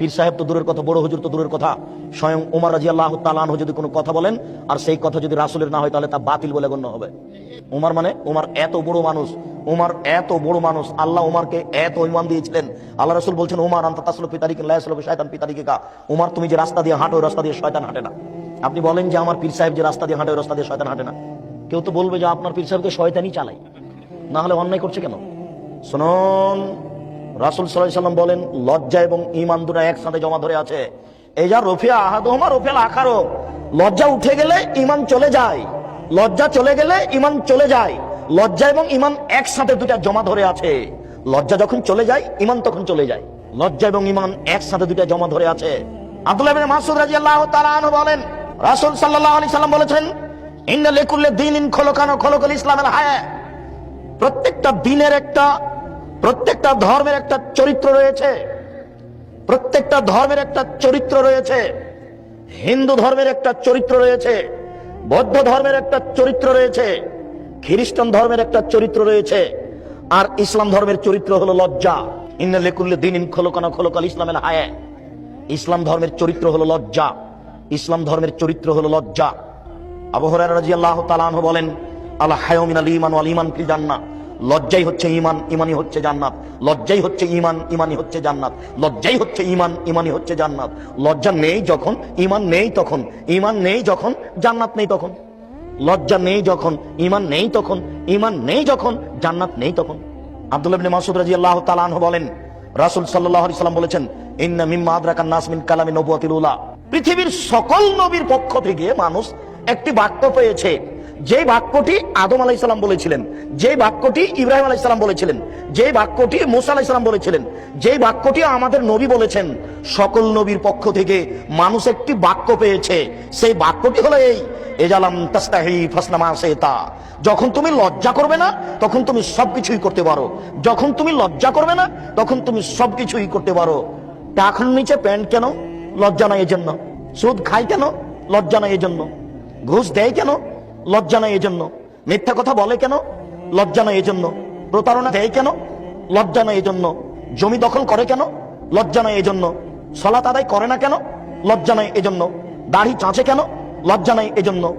পীর সাহেব তো দূরের কথা, বড় হুজুর তো দূরের কথা। স্বয়ং উমার রাজি আল্লাহ তালান যদি কোনো কথা বলেন, আর সেই কথা যদি রাসুলের না হয়, তাহলে তা বাতিল বলে গণ্য হবে। উমার মানে উমার এত বড় মানুষ, উমার এত বড় মানুষ, আল্লাহ উমারকে এত ইমান দিয়েছিলেন। আল্লাহ রসুল বলছেন, উমার, আন্তা তাসলো পিতারিকে লাইসলো শয়তান পিতারিকে কা উমার, তুমি যে রাস্তা দিয়ে হাঁটো রাস্তা দিয়ে শয়তান হাঁটে না। আপনি বলেন যে আমার পীর সাহেব যে রাস্তা দিয়ে হাঁটে রাস্তা দিয়ে শয়তান হাঁটে না। কেউ তো বলবে যে আপনার পীর সাহেবকে শয়তানই চালাই না হলে অন্যায় করছে কেন? শুনুন রাসুল সাল্লাম বলেন, লজ্জা এবং ইমান দুটা একসাথে জমা ধরে আছে। এই যা রফিয়া আহাদহমা, রফিয়াল আখারো লজ্জা উঠে গেলে ইমান চলে যায়। লজ্জা চলে গেলে ইমান চলে যায়। লজ্জা এবং ইমান একসাথে দুটা জমা ধরে আছে। লজ্জা যখন চলে যায় ইমান তখন চলে যায়। লজ্জা এবং ইমান একসাথে দুটা জমা ধরে আছে। তাআলা আনহু বলেন, রাসূল আলাইহি সাল্লাম বলেছেন ইসলামের হায়া। প্রত্যেকটা দিনের একটা প্রত্যেকটা ধর্মের একটা চরিত্র রয়েছে। প্রত্যেকটা ধর্মের একটা চরিত্র রয়েছে। হিন্দু ধর্মের একটা চরিত্র রয়েছে। বৌদ্ধ ধর্মের একটা চরিত্র রয়েছে। খ্রিস্টান ধর্মের একটা চরিত্র রয়েছে। আর ইসলাম ধর্মের চরিত্র হলো লজ্জা। দিন ইসলাম ধর্মের চরিত্র হলো লজ্জা। ইসলাম ধর্মের চরিত্র হলো লজ্জা। আবু হুরায়রা রাদিয়াল্লাহু তাআলা আনহু বলেন আল্লাহ হায়মিন আল ফিল জান্নাহ। লজ্জাই হচ্ছে ইমান ইমানি হচ্ছে জান্নাত। লজ্জাই হচ্ছে ইমান ইমানি হচ্ছে জান্নাত। লজ্জাই হচ্ছে ইমান ইমানি হচ্ছে জান্নাত। লজ্জা নেই যখন ইমান নেই তখন। ইমান নেই যখন, জান্নাত নেই তখন। লজ্জা নেই যখন ইমান নেই তখন। ইমান নেই যখন, জান্নাত নেই তখন। আব্দুল্লাহ ইবনে মাসউদ রাদিয়াল্লাহু তাআলা আনহু বলেন, রাসূল সাল্লাম বলেছেন, ইন্না মিম্মা আদরাকান নাস মিন পৃথিবীর সকল নবীর পক্ষ থেকে মানুষ একটি বাক্য পেয়েছে যে বাক্যটি আদম আলাইসাল্লাম বলেছিলেন, যে বাক্যটি ইব্রাহিম আলাইসাল্লাম বলেছিলেন, যে বাক্যটি মুসা আলাইসাল্লাম বলেছিলেন, যে বাক্যটি আমাদের নবী বলেছেন, সকল নবীর পক্ষ থেকে মানুষ একটি বাক্য পেয়েছে, সেই বাক্যটি হলো এই, এজালাম তাস্তাহি ফাসনামা সেতা যখন তুমি লজ্জা করবে না, তখন তুমি সবকিছুই করতে পারো। যখন তুমি লজ্জা করবে না, তখন তুমি সবকিছুই করতে পারো। টাকার নিচে প্যান্ট কেন? লজ্জা নাই এজন্য। সুদ খায় কেন? লজ্জা নাই এজন্য। ঘুষ দেয় কেন? লজ্জা নাই এজন্য। মিথ্যা কথা বলে কেন? লজ্জা নাই এজন্য। প্রতারণা দেয় কেন? লজ্জা নাই এজন্য। জমি দখল করে কেন? লজ্জা নাই এজন্য। সলাত আদায় করে না কেন? লজ্জা নাই এজন্য। দাড়ি চাঁচে কেন? লজ্জা নাই এজন্য।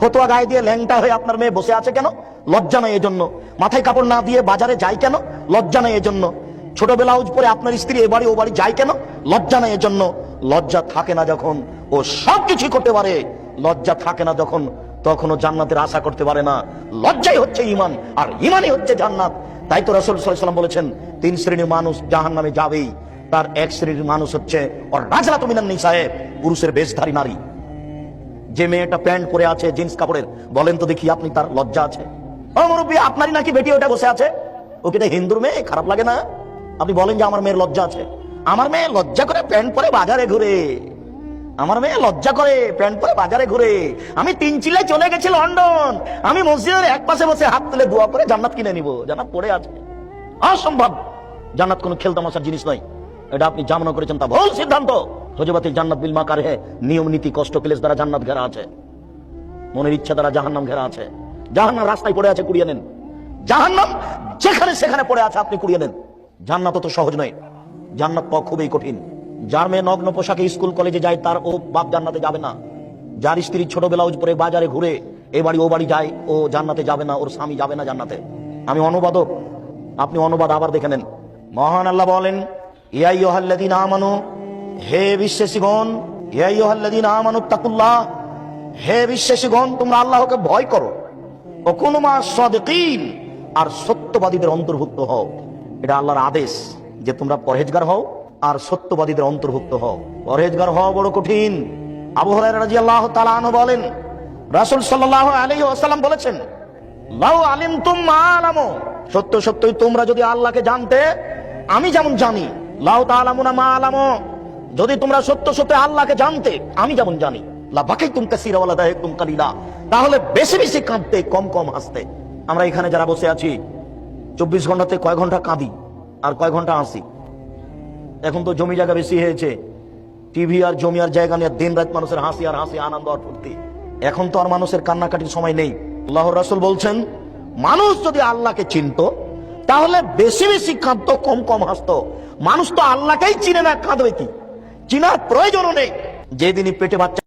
ফতোয়া গায়ে দিয়ে ল্যাংটা হয়ে আপনার মেয়ে বসে আছে কেন? লজ্জা নাই এজন্য। মাথায় কাপড় না দিয়ে বাজারে যায় কেন? লজ্জা নাই এজন্য। ছোট ব্লাউজ পরে আপনার স্ত্রী এবারে ও বাড়ি যায় কেন? লজ্জা নাই এজন্য। লজ্জা থাকে না যখন ও সব কিছুই করতে পারে। লজ্জা থাকে না যখন তখনও জান্নাতের আশা করতে পারে না। লজ্জাই হচ্ছে ইমান আর ইমানই হচ্ছে জান্নাত। তাই তো রসুল সাল্লাম বলেছেন, তিন শ্রেণির মানুষ জাহান নামে যাবেই। তার এক শ্রেণির মানুষ হচ্ছে ওর রাজলা তুমিনান সাহেব পুরুষের বেশধারী নারী। যে মেয়েটা প্যান্ট পরে আছে, জিন্স কাপড়ের, বলেন তো দেখি আপনি তার লজ্জা আছে। আপনারই নাকি বেটি ওটা বসে আছে? ওকে এটা হিন্দুর মেয়ে, খারাপ লাগে না? আপনি বলেন যে আমার মেয়ের লজ্জা আছে। আমার মেয়ে লজ্জা করে প্যান্ট পরে বাজারে ঘুরে। আমার মেয়ে লজ্জা করে, প্যান্ট পরে বাজারে ঘুরে। আমি তিন চিলে চলে গেছি লন্ডন। আমি মসজিদের এক পাশে বসে হাত তুলে দোয়া করে জান্নাত কিনে নিব। জান্নাত পড়ে আছে। অসম্ভব! জান্নাত কোনো খেলতামাশার জিনিস নয়। এটা আপনি যা মনে করেছেন তা ভুল সিদ্ধান্ত। হজবাতিল জান্নাত বিল মাকার হে, নিয়ম, নীতি, কষ্ট, ক্লেশ দ্বারা জান্নাত ঘেরা আছে। মনের ইচ্ছা দ্বারা জাহান্নাম ঘেরা আছে। জাহান্নাম রাস্তায় পড়ে আছে, কুড়িয়ে নেন। জাহান্নাম যেখানে সেখানে পড়ে আছে, আপনি কুড়িয়ে নেন। জান্নাত তো সহজ নয়। জান্নাত পাওয়া খুবই কঠিন। যার মেয়ে নগ্ন পোশাকে স্কুল কলেজে যায়, তার ও বাপ জান্নাতে যাবে না। যার স্ত্রী ছোট পরে বাজারে ঘুরে, এ বাড়ি ও বাড়ি যায়, ও জান্নাতে যাবে না, ওর স্বামী যাবে না জান্নাতে। আমি অনুবাদক। আপনি অনুবাদ আবার দেখে নেন। মহান আল্লাহ বলেন ইয়াইয়ুহাল্লাযীনা আমানু, হে বিশ্বাসীগণ ইয়াইয়ুহাল্লাযীনা আমানু তাকুল্লাহ হে বিশ্বাসীগণ, তোমরা আল্লাহকে ভয় করো। কোন মা সাদিকিন, আর সত্যবাদীদের অন্তর্ভুক্ত হও। এটা আল্লাহর আদেশ যে তোমরা পরহেজগার হও আর সত্যবাদীদের অন্তর্ভুক্ত হও। পরহেজগার হওয়া বড় কঠিন। আবু হুরায়রা রাদিয়াল্লাহু তাআলা আনহু বলেন, রাসূল সাল্লাল্লাহু আলাইহি ওয়াসাল্লাম বলেছেন, লাউ আলিমতুম মা আলামু। সত্য সত্যই তোমরা যদি আল্লাহকে জানতে, আমি যেমন জানি, লাউ তাআলামুনা মা আলামু। যদি তোমরা সত্য সত্য আল্লাহকে জানতে, আমি যেমন জানি। তাহলে বেশি বেশি কাঁদতে, কম কম হাসতে। আমরা এখানে যারা বসে আছি, চব্বিশ ঘন্টাতে কয় ঘণ্টা কাঁদি, আর কয় ঘণ্টা হাসি? এখন তো জমি জায়গা বেশি হয়েছে। টিভি আর জমি আর জায়গা নিয়ে দিন রাত মানুষের হাসি আর হাসি, আনন্দ আর ফুর্তি। এখন তো আর মানুষের কান্নাকাটির সময় নেই। আল্লাহ রাসুল বলছেন, মানুষ যদি আল্লাহকে চিনত, তাহলে বেশি বেশি কাঁদতো, কম কম হাসতো। মানুষ তো আল্লাহকেই চিনে না, কাঁদবে কি? চিনার প্রয়োজনও নেই। যেদিনই পেটে বাচ্চা